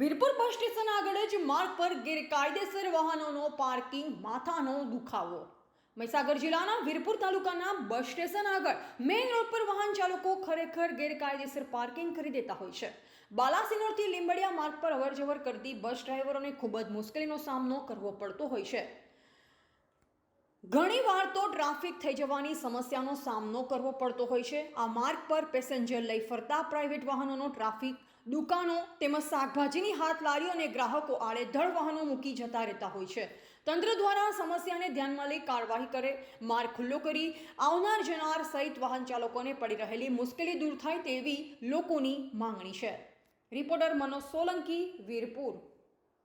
વીરપુર બસ station આગળ જ માર્ગ પર ગેરકાયદેસર વાહનોનો પાર્કિંગ માથાનો દુખાવો. મહીસાગર જિલ્લાના વીરપુર તાલુકાના બસ સ્ટેશન આગળ મેઇન રોડ પર વાહન ચાલકો ખરેખર ગેરકાયદેસર પાર્કિંગ કરી દેતા હોય છે. બાલાસિનોરથી લીંબડિયા માર્ગ પર અવરજવર કરતી બસ ડ્રાઈવરોને ખૂબ જ મુશ્કેલીનો સામનો કરવો પડતો હોય છે. ઘણી વાર તો ટ્રાફિક થઈ જવાની સમસ્યાનો સામનો કરવો પડતો હોય છે. આ માર્ગ પર પેસેન્જર લઈ ફરતા પ્રાઇવેટ વાહનોનો ટ્રાફિક, દુકાનો તેમજ શાકભાજીની હાથ લારીઓ અને ગ્રાહકો આડેધડ વાહનો મૂકી જતા રહેતા હોય છે. તંત્ર દ્વારા સમસ્યાને ધ્યાનમાં લઈ કાર્યવાહી કરે, માર્ગ ખુલ્લો કરી આવનાર જનાર સહિત વાહન ચાલકોને પડી રહેલી મુશ્કેલી દૂર થાય તેવી લોકોની માંગણી છે. રિપોર્ટર મનોજ સોલંકી, વીરપુર.